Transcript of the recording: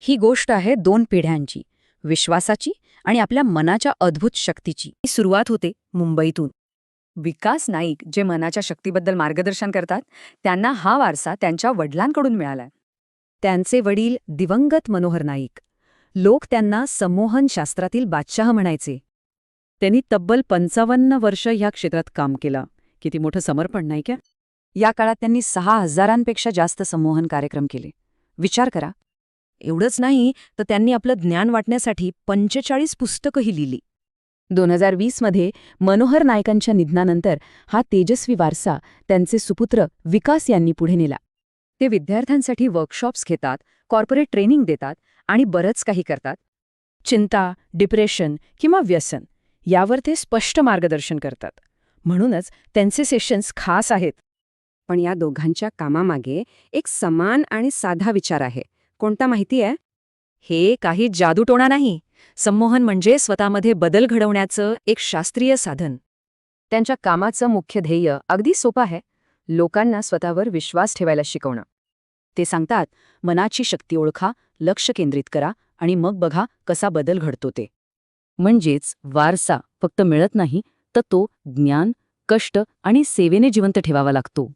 ही गोष्ट आहे दोन पिढ्यांची विश्वासाची आणि आपल्या मनाच्या अद्भुत शक्तीची. ही सुरुवात होते मुंबईतून. विकास नाईक जे मनाच्या शक्तीबद्दल मार्गदर्शन करतात त्यांना हा वारसा त्यांच्या वडिलांकडून मिळालाय त्यांचे वडील दिवंगत मनोहर नाईक. लोक त्यांना संमोहन शास्त्रातील बादशाह म्हणायचे. त्यांनी तब्बल पंचावन्न वर्ष ह्या क्षेत्रात काम केलं. किती मोठं समर्पण नाही का? या काळात त्यांनी सहा हजारांपेक्षा जास्त संमोहन कार्यक्रम केले. विचार करा. एवढंच नाही तर त्यांनी आपलं ज्ञान वाटण्यासाठी पंचेचाळीस पुस्तकंही लिहिली. दोन हजार वीसमध्ये मनोहर नायकांच्या निधनानंतर हा तेजस्वी वारसा त्यांचे सुपुत्र विकास यांनी पुढे नेला. ते विद्यार्थ्यांसाठी वर्कशॉप्स घेतात कॉर्पोरेट ट्रेनिंग देतात आणि बरंच काही करतात. चिंता डिप्रेशन किंवा व्यसन यावर ते स्पष्ट मार्गदर्शन करतात. म्हणूनच त्यांचे सेशन्स खास आहेत. पण या दोघांच्या कामामागे एक समान आणि साधा विचार आहे. कोणता माहिती आहे? हे काही जादूटोणा नाही. संमोहन म्हणजे स्वतःमध्ये बदल घडवण्याचं एक शास्त्रीय साधन. त्यांच्या कामाचं मुख्य ध्येय अगदी सोपं आहे लोकांना स्वतःवर विश्वास ठेवायला शिकवणं. ते सांगतात मनाची शक्ती ओळखा लक्ष केंद्रित करा आणि मग बघा कसा बदल घडतो ते. म्हणजेच वारसा फक्त मिळत नाही तर तो ज्ञान कष्ट आणि सेवेने जिवंत ठेवावा लागतो.